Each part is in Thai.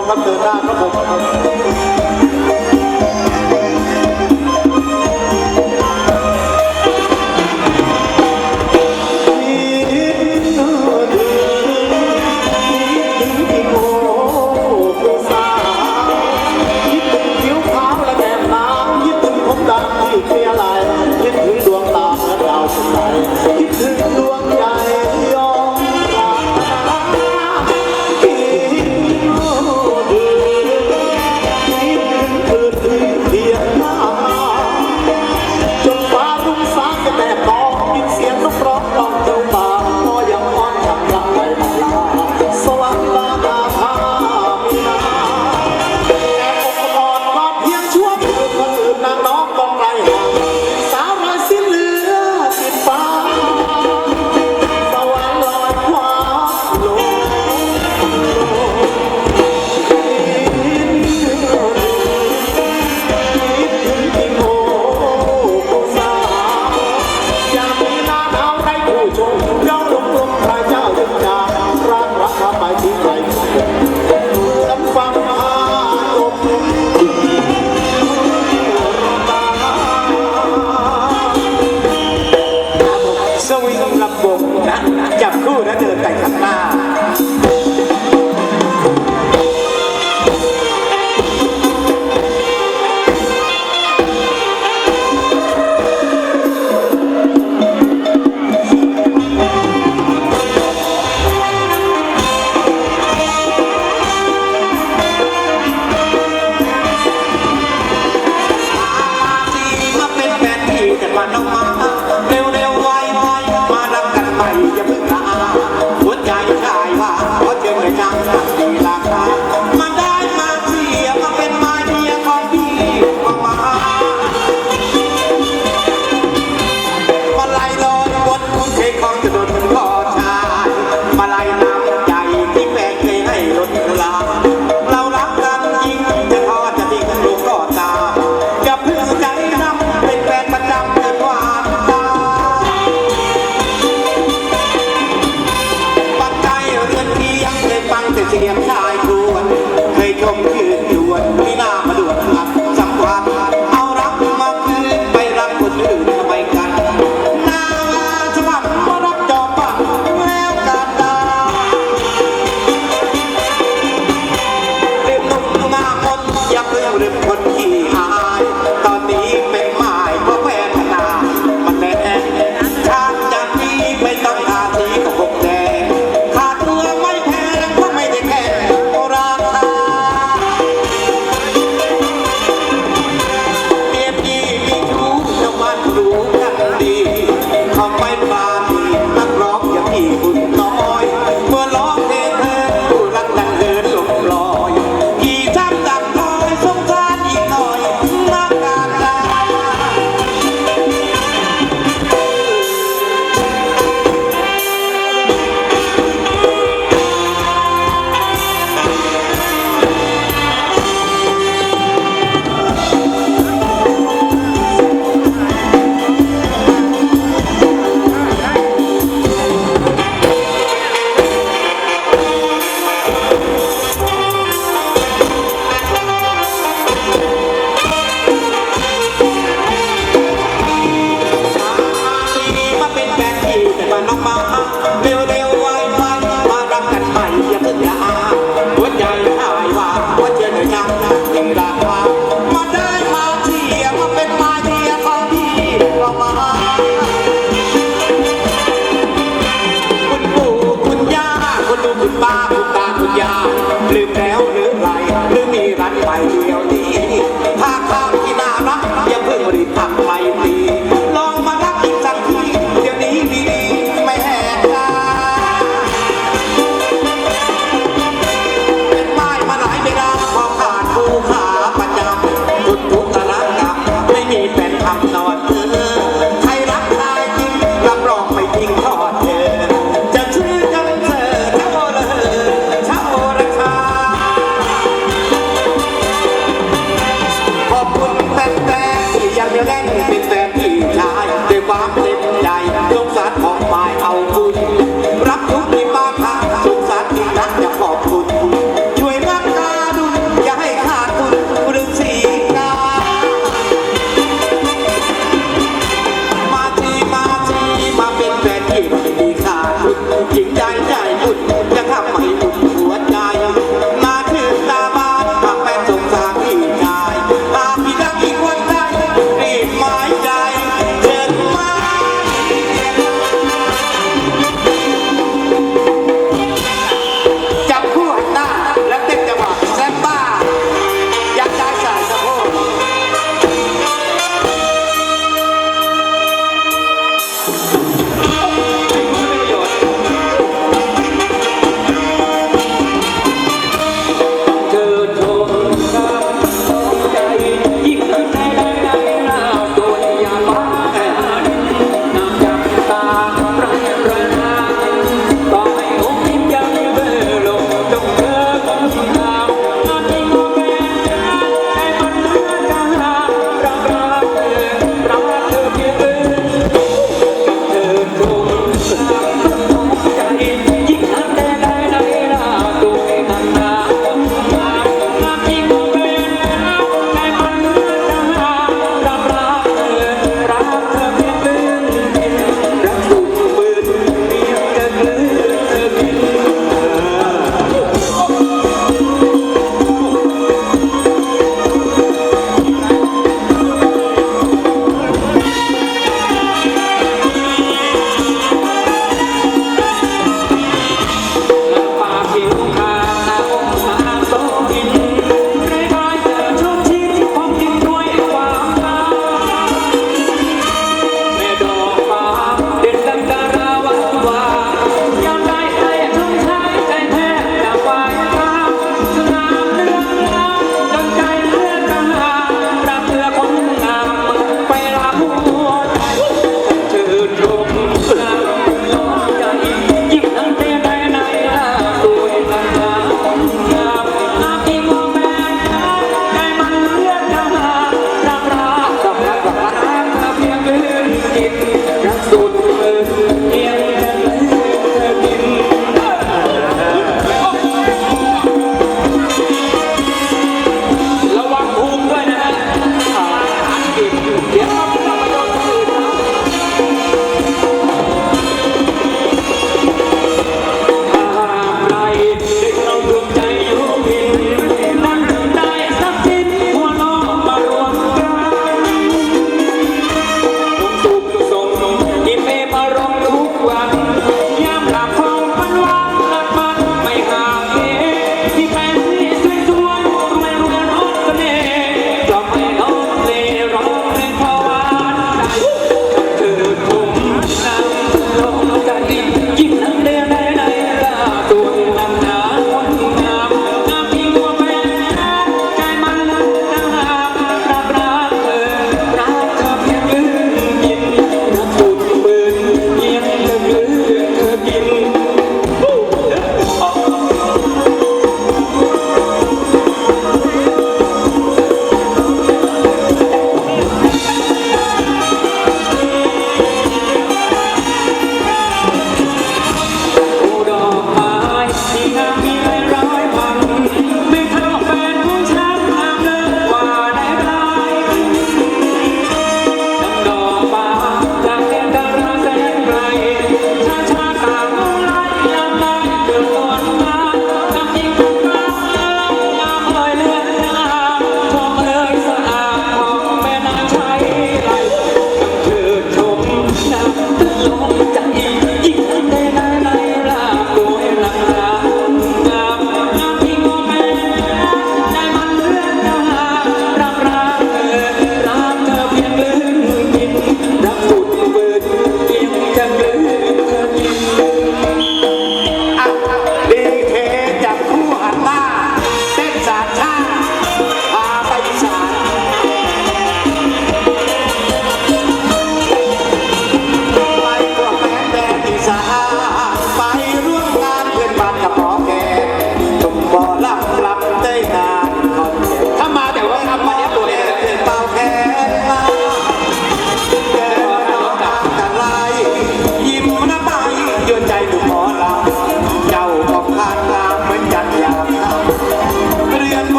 มรับเดินหน้าครับผม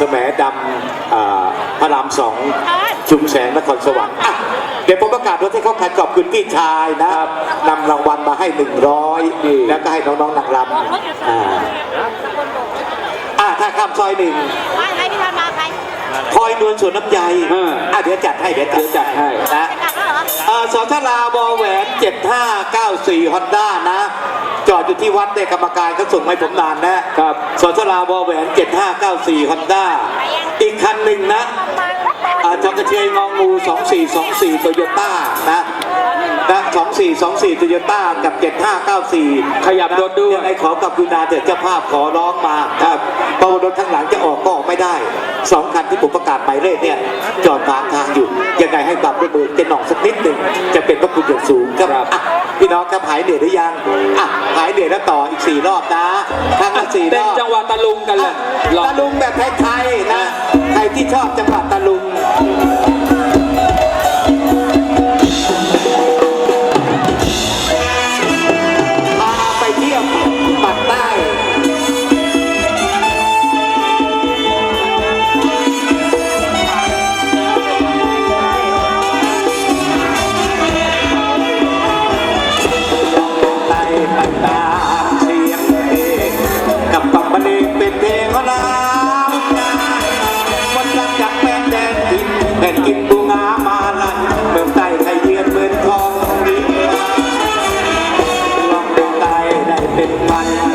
สมดำอ่าพระรามสองชุมแสงนครสวรรค์อะเดี๋ยวผมประกาศรถให้เข้าคันขอบคุณพี่ชายนะครับนำรางวัลมาให้ 100 แล้วก็ให้น้องๆนางรำอ่าอ่าถ้าข้ามซอยหนึ่งไม่ใครที่ทำมาใครคอยนวลสวนน้ำใยอะเดี๋ยวจัดให้เดี๋ยวจัดให้นะจะกลับแล้วเหรอเอ่อสอทลาวอแหวน 7594ฮอนด้านะ จอดอยู่ที่วัดในยกรรมการเขาส่งมาให้ผมนานนะครับสอทลาวอแหวน 7594ฮอนด้าอีกคันหนึ่งนะอ่าจอกระเชยงองู 2424โตโยต้านะ นะ2424โตโยต้ากับ 7594 ขยับรถด้วยยังไงขอกับคุณนาเถิดเจ้าภาพขอร้องมาครับเพราะว่ารถข้างหลังจะออกก็ออกไม่ได้สองคันที่ผมประกาศหมายเลขเนี่ยจอดขวางทางอยู่ ยังไงให้ความร่วมมือเจะหน่องสักนิดหนึ่งจะเป็นพระคุณอย่างสูงครับอะพี่น้องครับหายเหนื่อยหรือยังอะหายเหนื่อยแล้วต่ออีกสี่รอบนะครั้งละสี่รเป็นอบจังหวะตะลุงกันเลยอะลองตะลุงแบบไทยๆนะใครที่ชอบจังหวัดตะลุง Bye.